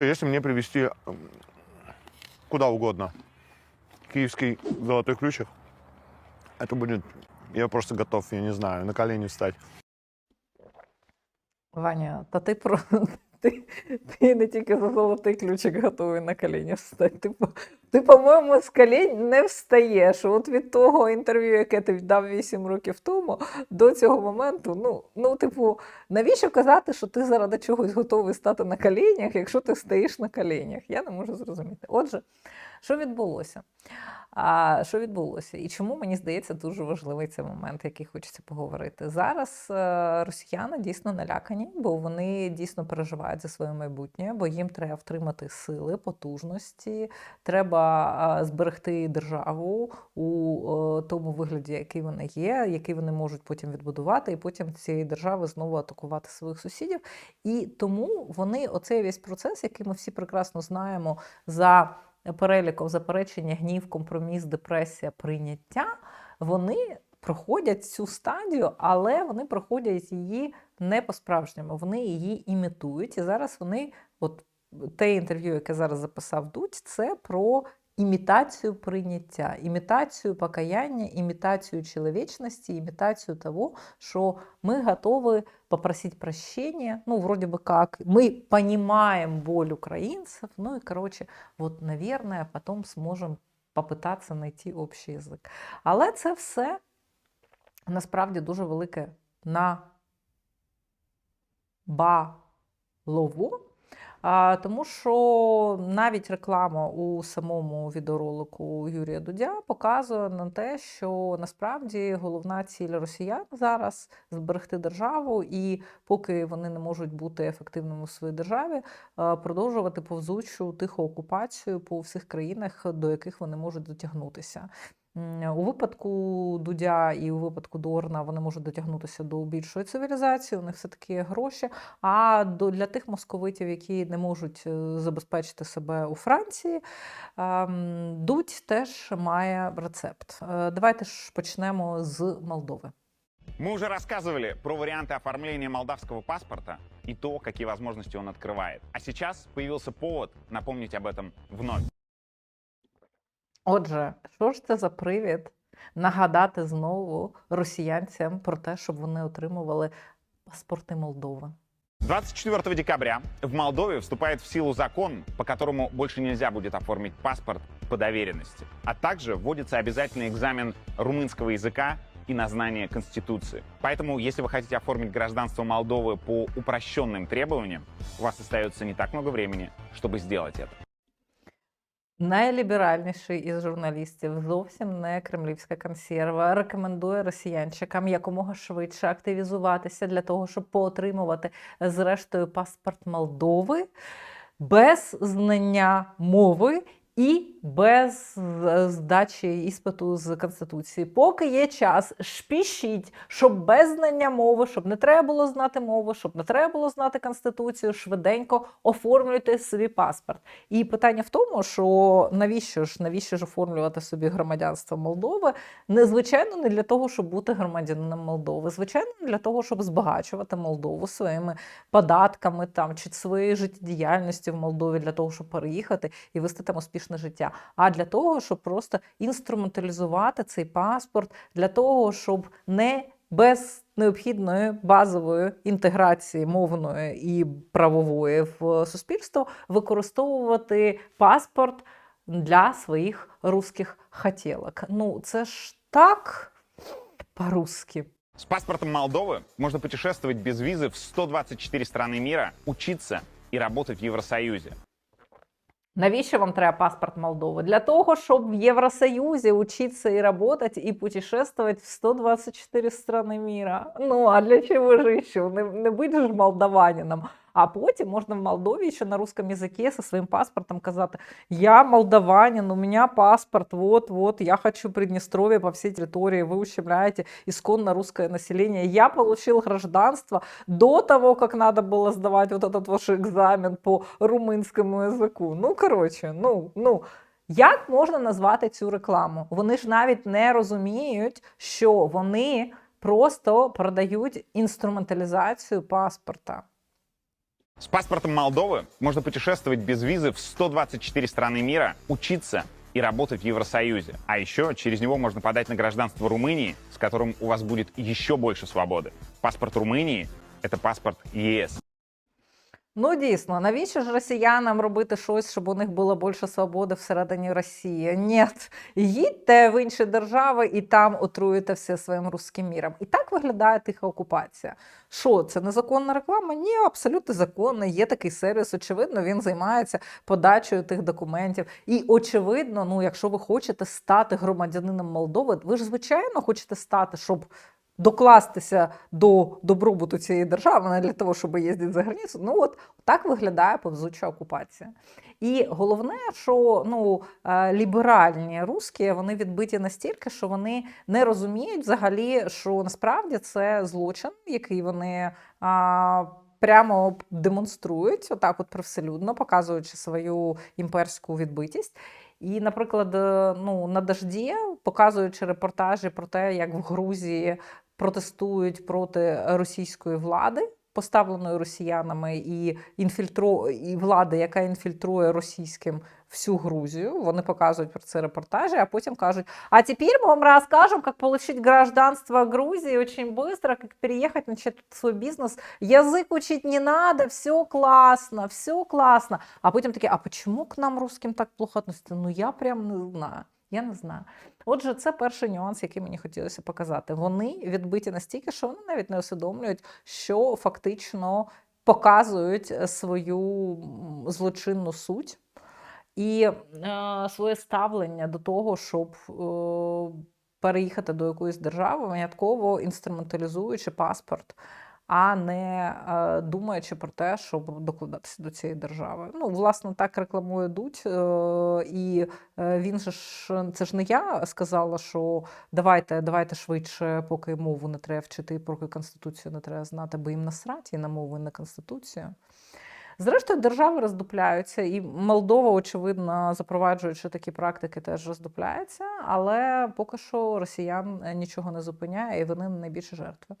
Если мне привезти куда угодно киевский золотой ключик, это будет... Я просто готов, я не знаю, на колени встать. Ваня, та ти про ти, не тільки за золотий ключик готовий на коліні встати. Ти, ти, по-моєму, з колінь не встаєш. От від того інтерв'ю, яке ти дав 8 років тому, до цього моменту, ну, ну, типу, навіщо казати, що ти заради чогось готовий стати на колінях, якщо ти стоїш на колінях? Я не можу зрозуміти. Отже, що відбулося? А що відбулося? І чому мені здається дуже важливий цей момент, який хочеться поговорити? Зараз е, росіяни дійсно налякані, бо вони дійсно переживають за своє майбутнє, бо їм треба втримати сили, потужності, треба е, зберегти державу у е, тому вигляді, який вона є, який вони можуть потім відбудувати, і потім цієї держави знову атакувати своїх сусідів. І тому вони оцей весь процес, який ми всі прекрасно знаємо за переліком заперечення, гнів, компроміс, депресія, прийняття, вони проходять цю стадію, але вони проходять її не по-справжньому. Вони її імітують. І зараз вони, от те інтерв'ю, яке зараз записав Дудь, це про імітацію прийняття, імітацію покаяння, імітацію чоловічності, імітацію того, что мы готовы попросить прощения, ну, вроде бы как, мы понимаем боль украинцев, ну и, короче, вот, наверное, потом сможем попитатися знайти общий язик. Але це все насправді дуже велике на балово. тому що навіть реклама у самому відеоролику Юрія Дудя показує на те, що насправді головна ціль росіян зараз зберегти державу, і поки вони не можуть бути ефективними в своїй державі, продовжувати повзучу тиху окупацію по всіх країнах, до яких вони можуть дотягнутися. М, У випадку Дудя і у випадку Дорна вони можуть дотягнутися до більшої цивілізації, у них все-таки є гроші. А до, для тих московитів, які не можуть е, забезпечити себе у Франції, ем, Дудь теж має рецепт. Е, Давайте ж почнемо з Молдови. Мы уже рассказывали про варианты оформления молдавского паспорта и то, какие возможности он открывает. А сейчас появился повод напомнить об этом вновь. Отже, що ж це за привід нагадати знову росіянцям про те, щоб вони отримували паспорти Молдови? 24 декабря в Молдове вступает в силу закон, по которому больше нельзя будет оформить паспорт по доверенности. А также вводится обязательный экзамен румынского языка и на знание Конституции. Поэтому, если вы хотите оформить гражданство Молдовы по упрощенным требованиям, у вас остается не так много времени, чтобы сделать это. Найліберальніший із журналістів, зовсім не кремлівська консерва, рекомендує росіянчикам якомога швидше активізуватися для того, щоб поотримувати зрештою паспорт Молдови без знання мови і без е, здачі іспиту з конституції. Поки є час, шпішіть, щоб без знання мови, щоб не треба було знати мову, щоб не треба було знати конституцію, швиденько оформлюйте собі паспорт. І питання в тому, що навіщо ж навіщо ж оформлювати собі громадянство Молдови? Не звичайно не для того, щоб бути громадянином Молдови, звичайно, для того, щоб збагачувати Молдову своїми податками там чи своєю життєдіяльністю в Молдові для того, щоб переїхати і вести там успішне життя, а для того, щоб просто інструменталізувати цей паспорт, для того, щоб не без необхідної базової інтеграції мовної і правової в суспільство використовувати паспорт для своїх русських хотілок. Ну, це ж так по-русски. С паспортом Молдовы можно путешествовать без визы в 124 страны мира, учиться и работать в Евросоюзе. Навіщо вам треба паспорт Молдови? Для того, щоб в Євросоюзі учиться і працювати, і путешествовать в 124 країни міра. Ну, а для чого ж іще? Не, не бути ж молдаванином. А потім можна в Молдові ще на русском языке со своїм паспортом казати: Я молдаванин, у меня паспорт, вот, вот, я хочу Приднестровье по всей территории, вы ущемляете исконно русское население. Я получил гражданство до того, как надо было сдавать вот этот ваш экзамен по румынскому язику. Ну, коротше, ну, ну. Як можна назвати цю рекламу? Вони ж навіть не розуміють, що вони просто продають інструменталізацію паспорта. С паспортом Молдовы можно путешествовать без визы в 124 страны мира, учиться и работать в Евросоюзе. А еще через него можно подать на гражданство Румынии, с которым у вас будет еще больше свободы. Паспорт Румынии — это паспорт ЕС. Ну, дійсно, навіщо ж росіянам робити щось, щоб у них було більше свободи всередині Росії? Ні, їдьте в інші держави і там отруєте все своїм русським міром. І так виглядає тиха окупація. Що це незаконна реклама? Ні, абсолютно законно. Є такий сервіс. Очевидно, він займається подачею тих документів. І очевидно, ну, якщо ви хочете стати громадянином Молдови, ви ж звичайно хочете стати, щоб докластися до добробуту цієї держави, не для того, щоб їздити за границю. Ну от так виглядає повзуча окупація. І головне, що ну, е, ліберальні русські вони відбиті настільки, що вони не розуміють взагалі, що насправді це злочин, який вони. А, Прямо демонструють отак, от привселюдно, показуючи свою імперську відбитість. І, наприклад, е, ну, на дожді, показуючи репортажі про те, як в Грузії протестують проти російської влади, поставленої росіянами, і інфільтро... і влади, яка інфільтрує російським всю Грузію. Вони показують про це репортажі, а потім кажуть: а тепер ми вам розкажемо, як отримати гражданство Грузії дуже швидко, як переїхати, начать свій бізнес. Язик учить не надо, все класно, все класно. А потім такі, а чому к нам русским так плохо относяться? Ну я прям не знаю. Я не знаю. Отже, це перший нюанс, який мені хотілося показати. Вони відбиті настільки, що вони навіть не усвідомлюють, що фактично показують е, свою злочинну суть і е, своє ставлення до того, щоб е, переїхати до якоїсь держави, винятково інструменталізуючи паспорт, а не е, думаючи про те, щоб докладатися до цієї держави. Ну, власне, так рекламує Дудь, е, і е, він же ж це ж не я сказала, що давайте, давайте швидше, поки мову не треба вчити, поки конституцію не треба знати, бо їм насрать і на мову, і на конституцію. Зрештою, держави роздупляються, і Молдова, очевидно, запроваджуючи такі практики, теж роздупляється, але поки що росіян нічого не зупиняє, і вони найбільші жертви.